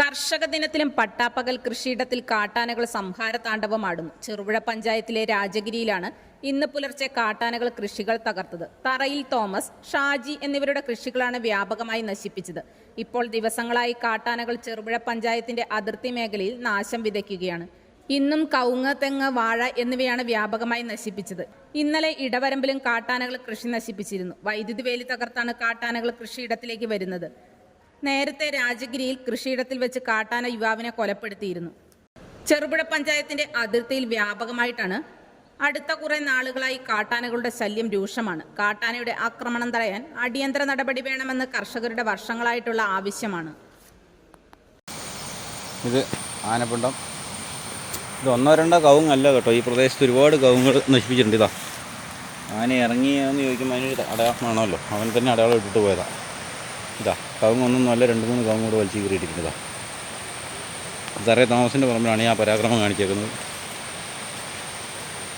കർഷക ദിനത്തിലും പട്ടാപ്പകൽ കൃഷിയിടത്തിൽ കാട്ടാനകൾ സംഹാര താണ്ഡവമാടുന്നു ചെറുപുഴ പഞ്ചായത്തിലെ രാജഗിരിയിലാണ് ഇന്ന് പുലർച്ചെ കാട്ടാനകൾ കൃഷികൾ തകർത്തത്. തറയിൽ തോമസ് ഷാജി എന്നിവരുടെ കൃഷികളാണ് വ്യാപകമായി നശിപ്പിച്ചത്. ഇപ്പോൾ ദിവസങ്ങളായി കാട്ടാനകൾ ചെറുപുഴ പഞ്ചായത്തിന്റെ അതിർത്തി മേഖലയിൽ നാശം വിതയ്ക്കുകയാണ്. ഇന്നും കവുങ്ങ് തെങ്ങ് വാഴ എന്നിവയാണ് വ്യാപകമായി നശിപ്പിച്ചത്. ഇന്നലെ ഇടവരമ്പിലും കാട്ടാനകൾ കൃഷി നശിപ്പിച്ചിരുന്നു. വൈദ്യുതി വേലി തകർത്താണ് കാട്ടാനകൾ കൃഷിയിടത്തിലേക്ക് വരുന്നത്. നേരത്തെ രാജഗിരിയിൽ കൃഷിയിടത്തിൽ വെച്ച് കാട്ടാന യുവാവിനെ കൊലപ്പെടുത്തിയിരുന്നു. ചെറുപുഴ പഞ്ചായത്തിന്റെ അതിർത്തിയിൽ വ്യാപകമായിട്ടാണ് അടുത്ത കുറെ നാളുകളായി കാട്ടാനകളുടെ ശല്യം രൂക്ഷമാണ്. കാട്ടാനയുടെ ആക്രമണം തടയാൻ അടിയന്തര നടപടി വേണമെന്ന് കർഷകരുടെ വർഷങ്ങളായിട്ടുള്ള ആവശ്യമാണ്. ഇത് ആനപ്പിണ്ടം. ഇത് ഒന്നോ രണ്ടോ കവുങ്ങല്ല കേട്ടോ. ഈ പ്രദേശത്ത് ഒരുപാട് കവുങ്ങൾ നശിപ്പിച്ചിട്ടുണ്ട്. ഇതാ. ആന ഇറങ്ങിയെന്ന് ചോദിക്കുമ്പോൾ അതിനൊരു അടയാളം വേണമല്ലോ അവൻ തന്നെ അടയാളം ഇട്ടിട്ട് പോയതാ. ഇതാ കവുങ്ങൊന്നും അല്ല രണ്ട് മൂന്ന് കവുങ്ങ് കൂടെ വലിച്ചു കയറിയിട്ടിരിക്കുന്നതാ തറേ തോമസിന്റെ പറമ്പിലാണ് ഞാൻ പരാക്രമം കാണിച്ചേക്കുന്നത്.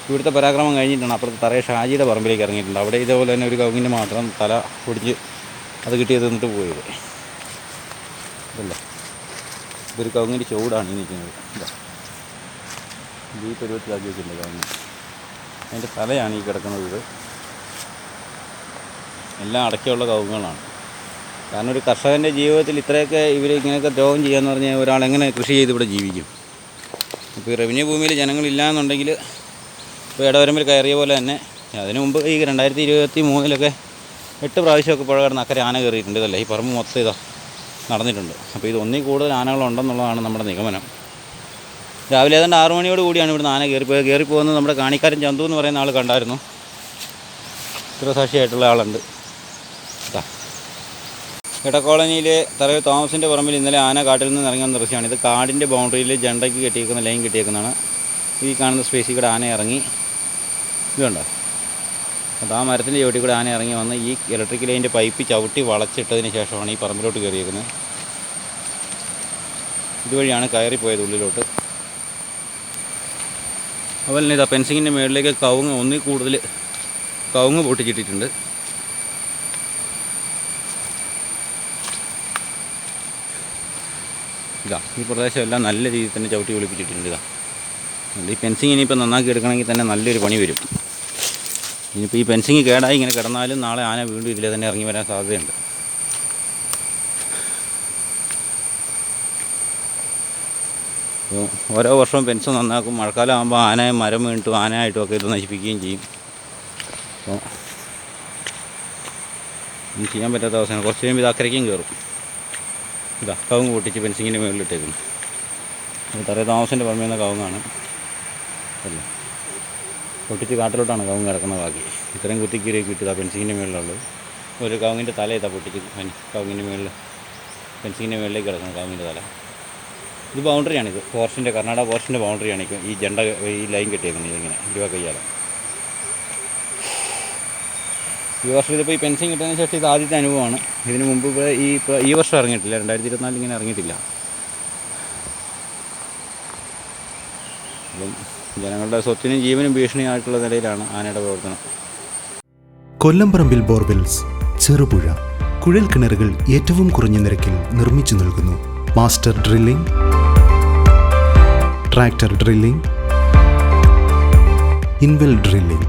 ഇവിടുത്തെ പരാക്രമം കഴിഞ്ഞിട്ടാണ് അപ്പുറത്ത് തറയെ ഷാജിയുടെ പറമ്പിലേക്ക് ഇറങ്ങിയിട്ടുണ്ട്. അവിടെ ഇതേപോലെ തന്നെ ഒരു കവുങ്ങിന്റെ മാത്രം തല പൊടിച്ച് അത് കിട്ടിയത് നിന്നിട്ട് പോയത്. ഇതല്ലേ? ഇതൊരു കവുങ്ങിന്റെ ചൂടാണ് ഈ നിൽക്കുന്നത്. ഇതാ. ഈ പരുവത്തിലാക്കി വെച്ചിട്ടുണ്ട് കവുങ്ങ്. അതിന്റെ തലയാണ് ഈ കിടക്കുന്നത്. എല്ലാം അടക്കമുള്ള കവുങ്ങുകളാണ്. കാരണം ഒരു കർഷകന്റെ ജീവിതത്തിൽ ഇത്രയൊക്കെ ഇവർ ഇങ്ങനെയൊക്കെ ദ്രോഹം ചെയ്യാന്ന് പറഞ്ഞാൽ ഒരാൾ എങ്ങനെ കൃഷി ചെയ്ത് ഇവിടെ ജീവിക്കും? ഇപ്പോൾ ഈ റവന്യൂ ഭൂമിയിൽ ജനങ്ങളില്ല എന്നുണ്ടെങ്കിൽ ഇപ്പോൾ ഇടവരമ്പിൽ കയറിയ പോലെ തന്നെ അതിനു മുമ്പ് ഈ രണ്ടായിരത്തി ഇരുപത്തി മൂന്നിലൊക്കെ എട്ട് പ്രാവശ്യമൊക്കെ പുഴ കിടന്ന് അക്കരെ ആന കയറിയിട്ടുണ്ട് ഇതല്ലേ ഈ പറമ്പ് മൊത്തം ഇതാ നടന്നിട്ടുണ്ട്. അപ്പോൾ ഇത് ഒന്നിൽ കൂടുതൽ ആനകളുണ്ടെന്നുള്ളതാണ് നമ്മുടെ നിഗമനം. രാവിലെ ഏതാണ്ട് ആറു മണിയോട് കൂടിയാണ് ഇവിടുന്ന് ആന കയറിപ്പോയത് കയറിപ്പോകുന്നത് നമ്മുടെ കാണിക്കാരൻ ചന്തു എന്ന് പറയുന്ന ആൾ കണ്ടായിരുന്നു. സ്ഥിരസാക്ഷിയായിട്ടുള്ള ആളുണ്ട്. ഇടക്കോളനിയിലെ തറവ് തോമസിന്റെ പറമ്പിൽ ഇന്നലെ ആന കാട്ടിൽ നിന്ന് ഇറങ്ങി വന്ന ദൃശ്യമാണ്. ഇത് കാടിന്റെ ബൗണ്ടറിയിൽ ജണ്ടയ്ക്ക് കെട്ടിയേക്കുന്ന ലൈൻ കെട്ടിയേക്കുന്നതാണ്. ഈ കാണുന്ന സ്പേസിൽ കൂടെ ആന ഇറങ്ങി. ഇതുണ്ടോ അപ്പോൾ ആ മരത്തിന്റെ ചവിട്ടി കൂടെ ആന ഇറങ്ങി വന്ന് ഈ ഇലക്ട്രിക് ലൈന്റെ പൈപ്പ് ചവിട്ടി വളച്ചിട്ടതിന് ശേഷമാണ് ഈ പറമ്പിലോട്ട് കയറിയേക്കുന്നത്. ഇതുവഴിയാണ് കയറിപ്പോയത് ഉള്ളിലോട്ട്. അതുപോലെ തന്നെ ഇതാ പെൻസിങ്ങിന്റെ മുകളിലേക്ക് കവുങ്ങ് ഒന്നിൽ കൂടുതൽ കവുങ്ങ് പൊട്ടിച്ചിട്ടിട്ടുണ്ട് ഇതാ ഈ പ്രദേശമെല്ലാം നല്ല രീതിയിൽ തന്നെ ചവിട്ടി ഒളിപ്പിച്ചിട്ടുണ്ട് ഇതാ ഈ ഫെൻസിങ് ഇനിയിപ്പോൾ നന്നാക്കി എടുക്കണമെങ്കിൽ തന്നെ നല്ലൊരു പണി വരും. ഇനിയിപ്പോൾ ഈ ഫെൻസിങ് കേടായി ഇങ്ങനെ കിടന്നാലും നാളെ ആന വീണ്ടും ഇതിലെ തന്നെ ഇറങ്ങി വരാൻ സാധ്യതയുണ്ട്. ഓരോ വർഷവും പെൻസ് നന്നാക്കും. മഴക്കാലം ആകുമ്പോൾ ആന മരം വീണിട്ടും ആനയായിട്ടും ഒക്കെ ഇത് നശിപ്പിക്കുകയും ചെയ്യും. അപ്പോൾ ചെയ്യാൻ പറ്റാത്ത അവസ്ഥയാണ്. കുറച്ച് കഴിയുമ്പോൾ ഇത് അക്കരയ്ക്കും കയറും. ഇതാ കവുങ്ങ് പൊട്ടിച്ച് ഫെൻസിങ്ങിന്റെ മുകളിലിട്ടേക്കുന്നു തറേ താമസിന്റെ പറമ്പിൽ നിന്ന് കവുങ്ങാണ്. അല്ല പൊട്ടിച്ച് കാട്ടിലോട്ടാണ് കവുങ്ങ് കിടക്കുന്ന ബാക്കി. ഇത്രയും കുത്തിക്കീറിയൊക്കെ ഇട്ടതാ ഫെൻസിങ്ങിന്റെ മുകളിലുള്ളത് ഒരു കവുങ്ങിന്റെ തല ഇതാ പൊട്ടിച്ച് കവുങ്ങിന്റെ മുകളിൽ ഫെൻസിങ്ങിന്റെ മുകളിലേക്ക് കിടക്കുന്നത് കവുങ്ങിന്റെ തല. ഇത് ബൗണ്ടറിയാണ് ഇത്. ഫോറസ്റ്റിന്റെ കർണാടക ഫോറസ്റ്റിന്റെ ബൗണ്ടറിയാണ് ഈ- ജണ്ട ഈ ലൈൻ കെട്ടിയേക്കുന്നത് ഇതിങ്ങനെ ഇരുപ കയ്യാല ഈ വർഷം ഇതിപ്പോൾ ഈ പെൻഷൻ കിട്ടുന്നതിന് ശേഷം ഇത് ആദ്യത്തെ അനുഭവമാണ്. ഇതിന് മുമ്പ് ഇപ്പോൾ ഈ ഇപ്പോൾ ഈ വർഷം ഇറങ്ങിയിട്ടില്ല. രണ്ടായിരത്തി ഇരുപത്തിനാലിൽ ഇങ്ങനെ ഇറങ്ങിയിട്ടില്ല. അപ്പം ജനങ്ങളുടെ സ്വത്തിനും ജീവനും ഭീഷണിയായിട്ടുള്ള നിലയിലാണ് ആനയുടെ പ്രവർത്തനം. കൊല്ലംപറമ്പിൽ ബോർവെൽസ് ചെറുപുഴ കുഴൽ കിണറുകൾ ഏറ്റവും കുറഞ്ഞ നിരക്കിൽ നിർമ്മിച്ചു നൽകുന്നു. Master drilling tractor drilling inwell drilling.